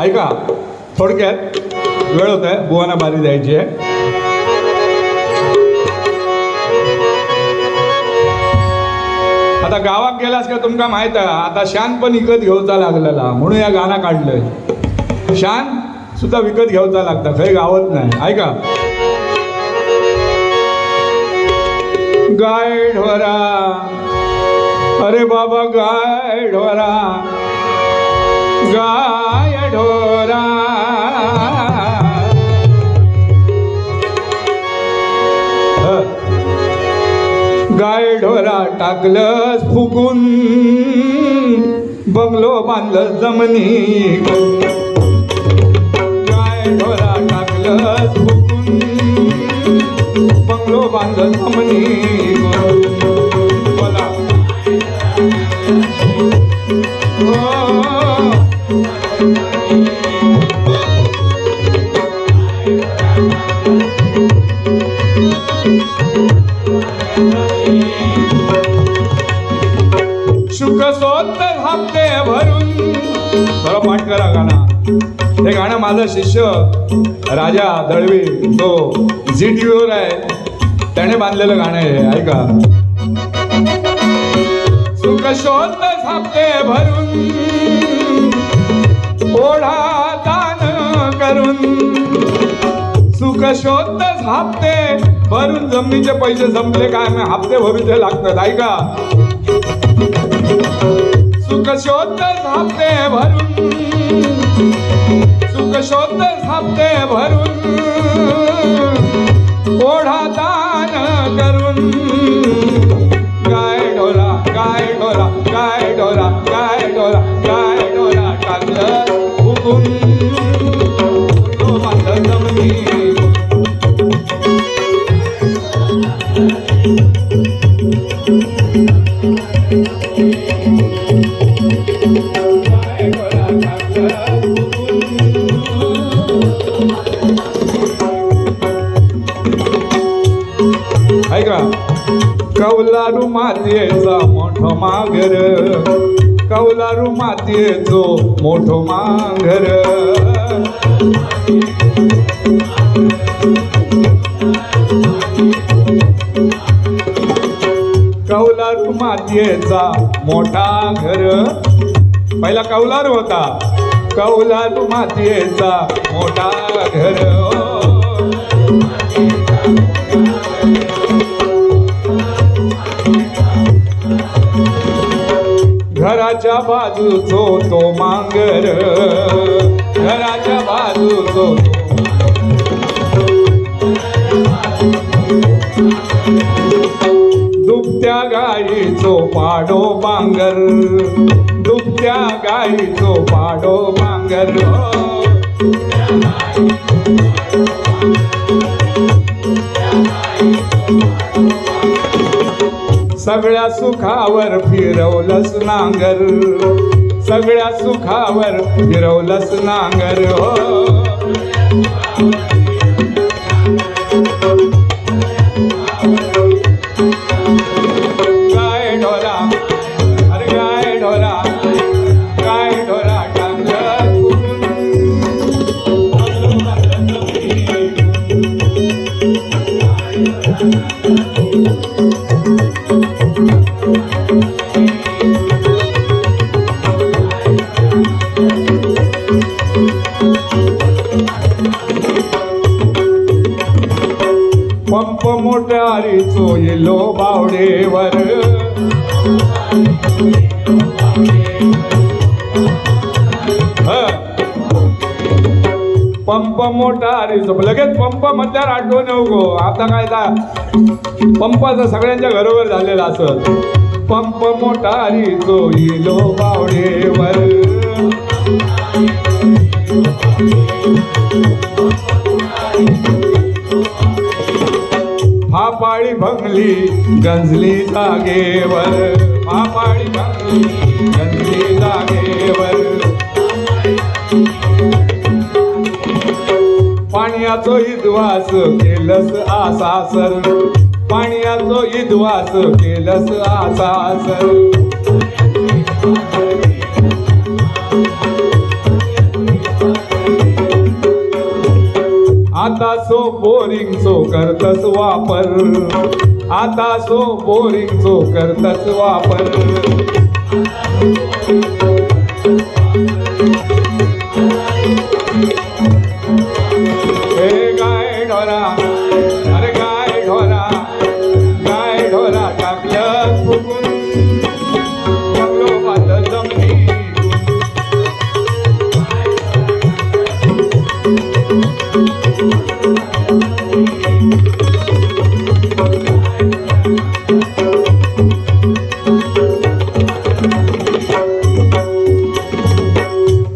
ऐका थोडक्यात वेळ होत आहे बुवाना बारी द्यायची आहे. आता गावात गेलास का तुमका माहीत आहे आता शान पण विकत घेऊचा लागलेला म्हणून या गाणं काढलंय. शान सुद्धा विकत घेऊचा लागता खंय गावत नाही. ऐका. गाय ढोरा अरे बाबा गाय ढोरा गाय ढोरा। गाय ढोरा टाकलंस फुगून बंगलो बांधलं जमनी गाय ढोरा टाकलंस फुगून बंगलो बांधलं जमनी थोडा पाठ करा गाणं. हे गाणं माझा शिष्य राजा दळवी तो झी टी व्हीवर आहे. त्याने बांधलेलं गाणं आहे ऐका. सुख शोध हप्ते भरून ओढा दान करून. सुख शोध हप्ते भरून जमिनीचे पैसे संपले काय मग हप्ते भरूचे लागतात ऐका. सुख शोध हप्ते भरून. सुख शोध हप्ते भरून. ओढा दान करून. गाय ढोला गाय ढोला गाय ढोला गाय ढोरा गाय ढोला टाकलं हुकून बांधलं मातेचा मोठो माघर. कौलारू मातेचो मोठो माघर. कौलारू मातेचा मोठा घर. पहिला कौलारू होता. कौलारू मातेचा मोठा घर. बाजूचो तो मांगर. घराच्या बाजूचो दुपत्या दुभत्या गाईचो पाडो बांगर दुपत्या गाईचो पाडो बांगर हो. सगळ्या सुखावर फिरवलंस नांगर. सगळ्या सुखावर फिरवलंस नांगर. हो. पंप मोटारीचो येलो बावडेवर. पंप पंप मोटारीचो लगेच पंप मधल्यावर आठवण येऊ गो. आता काय ता पंपाचं सगळ्यांच्या घरोघर झालेला असत पंप मोटारीचो येलो बावडेवर. मापाळी भंगली गंजली जागेवर. मापाळी भंगली गंजली जागेवर. पाण्याचो इद्वास केलस आसासर पाण्याचो इद्वास केलस आसासर सो बोरिंगचो वापर. आता सो बोरिंगचो करतच वापर. हे गाय डोरा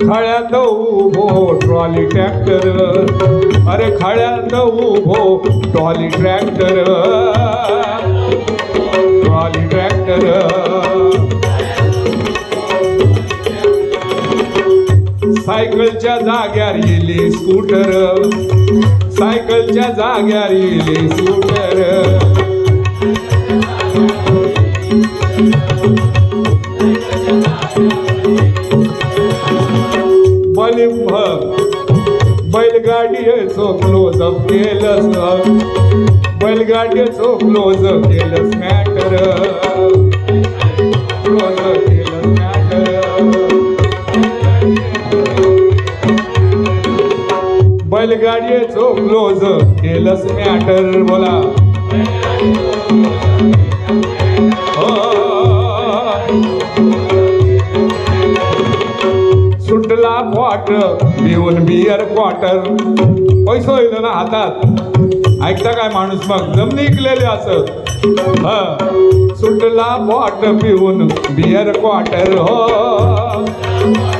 खळ्यात उभो ट्रॉली ट्रॅक्टर. अरे खळ्यात उभो ट्रॉली ट्रॅक्टर. Trolley tractor. सायकलच्या जाग्यार येली स्कूटर. सायकलच्या जाग्यार येली स्कूटर. केलंस. बैलगाडीचो क्लोज केलंस मॅटर क्लोज केलंस मॅटर बैलगाडीचो क्लोज केलंस मॅटर बोला. हो. सुटला क्वाटर पिऊन बियर क्वाटर पैसो येलो ना हातात. ऐकता काय माणूस मग? जमनी इकलेले असत सुटला बॉट पिऊन बियर क्वार्टर हो.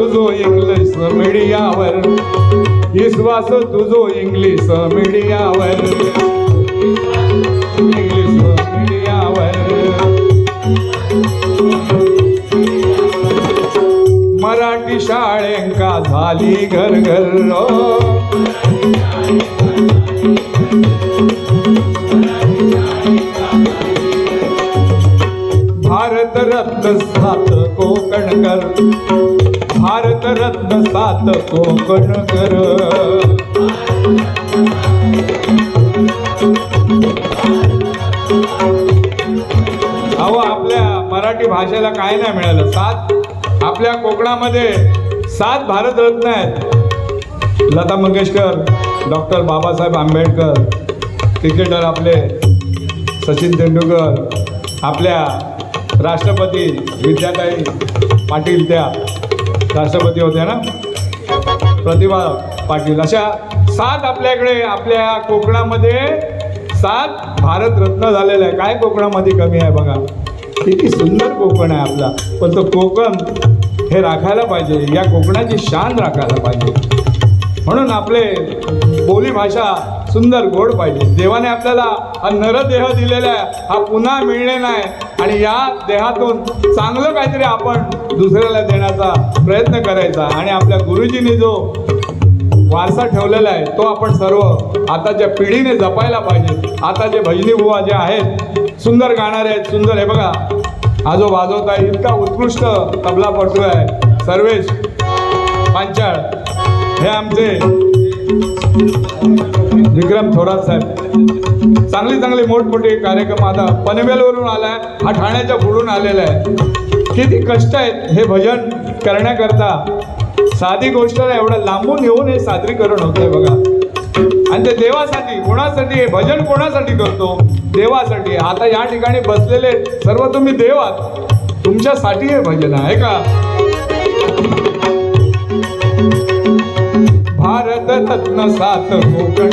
तुझो इंग्लिश मीडियावर विश्वास तुझो इंग्लिश मीडियावर इंग्लिश मीडियावर मराठी शाळेंका झाली घर घर भारत रत्न सात कोकणकर. भारत रत्न सात कोकणकर अहो आपल्या मराठी भाषेला काय नाही मिळालं. सात आपल्या कोकणामध्ये सात भारतरत्न आहेत. लता मंगेशकर डॉक्टर बाबासाहेब आंबेडकर क्रिकेटर आपले सचिन तेंडुलकर आपल्या राष्ट्रपती विद्याताई पाटील त्या. राष्ट्रपती होत्या ना? प्रतिभा पाटील. अशा सात आपल्याकडे आपल्या कोकणामध्ये सात भारतरत्न झालेलं आहे काय कोकणामध्ये कमी आहे बघा? किती सुंदर कोकण आहे आपला. पण तो कोकण हे राखायला पाहिजे. या कोकणाची शान राखायला पाहिजे. म्हणून आपले बोली भाषा सुंदर गोड पाहिजे. देवाने आपल्याला हा नरदेह दिलेला आहे. हा पुन्हा मिळणे नाही. आणि या देहातून चांगलं काहीतरी आपण दुसऱ्याला देण्याचा प्रयत्न करायचा. आणि आपल्या गुरुजींनी जो वारसा ठेवलेला आहे तो आपण सर्व आताच्या पिढीने जपायला पाहिजे. आता जे भजनी बुवा जे आहेत सुंदर गाणारे आहेत सुंदर. हे बघा हा जो वाजवत आहे इतका उत्कृष्ट तबलापटू आहे. सर्वेश पांचाळ हे आमचे विक्रम थोरात साहेब. चांगले चांगली मोठमोठे कार्यक्रम आता पनवेलवरून आलाय हा ठाण्याच्या पुढून आलेला आहे. किती कष्ट आहेत हे भजन करण्याकरता. साधी गोष्ट नाही एवढं लांबून येऊन हे सादरीकरण होतंय बघा. आणि ते देवासाठी कोणासाठी हे भजन कोणासाठी करतो? देवासाठी. आता या ठिकाणी बसलेले सर्व तुम्ही देव आहात. तुमच्यासाठी हे भजन आहे का भारत रत्न सात कोकणकर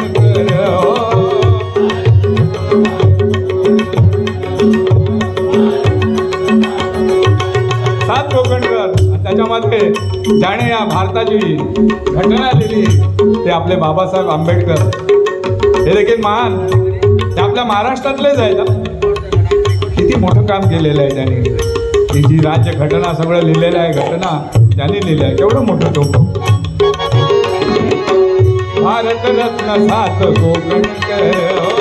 सात कोकणकर त्याच्यामध्ये ज्याने या भारताची घटना लिहिली ते आपले बाबासाहेब आंबेडकर. हे देखील महान. ते आपल्या महाराष्ट्रातलेच आहेत हं. किती मोठं काम केलेलं आहे त्याने. ही जी राज्य घटना सगळं लिहिलेलं आहे घटना त्यांनी लिहिलं आहे केवढं मोठं टोक भारत रत्न सात कोकण हो।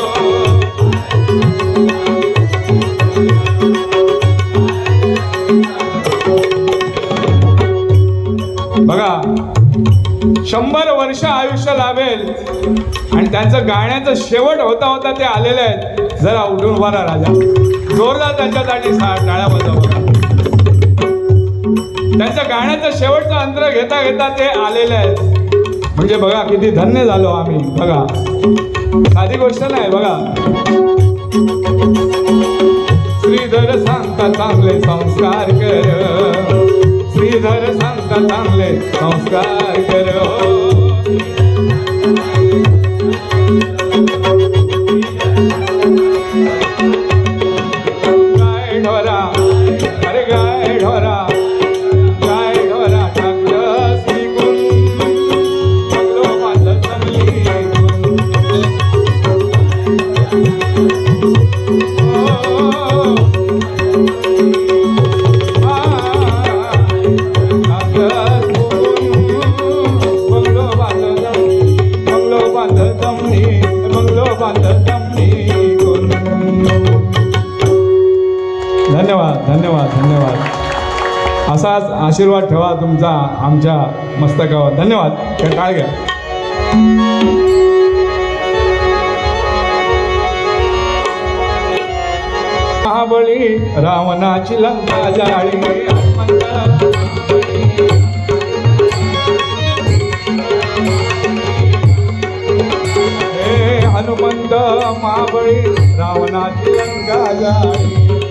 बघा शंभर वर्ष आयुष्य लाभेल आणि त्यांचं गाण्याचं शेवट होता होता ते आलेले आहेत. जरा उठून बरा राजा. जोरदार त्यांच्यासाठी सा- टाळ्या बजावा त्यांचं गाण्याचं शेवटचं अंतर घेता घेता ते आलेले आहेत. म्हणजे बघा किती धन्य झालो आम्ही बघा. साधी गोष्ट नाही बघा. श्रीधर सांगता चांगले संस्कार कर. श्रीधर सांगता चांगले संस्कार कर. आशीर्वाद ठेवा तुमचा आमच्या मस्तकावर. धन्यवाद. त्या काळ घ्या. महाबळी रावणाची लंका जाळी हनुमंत महाबळी रावणाची लंका जाळी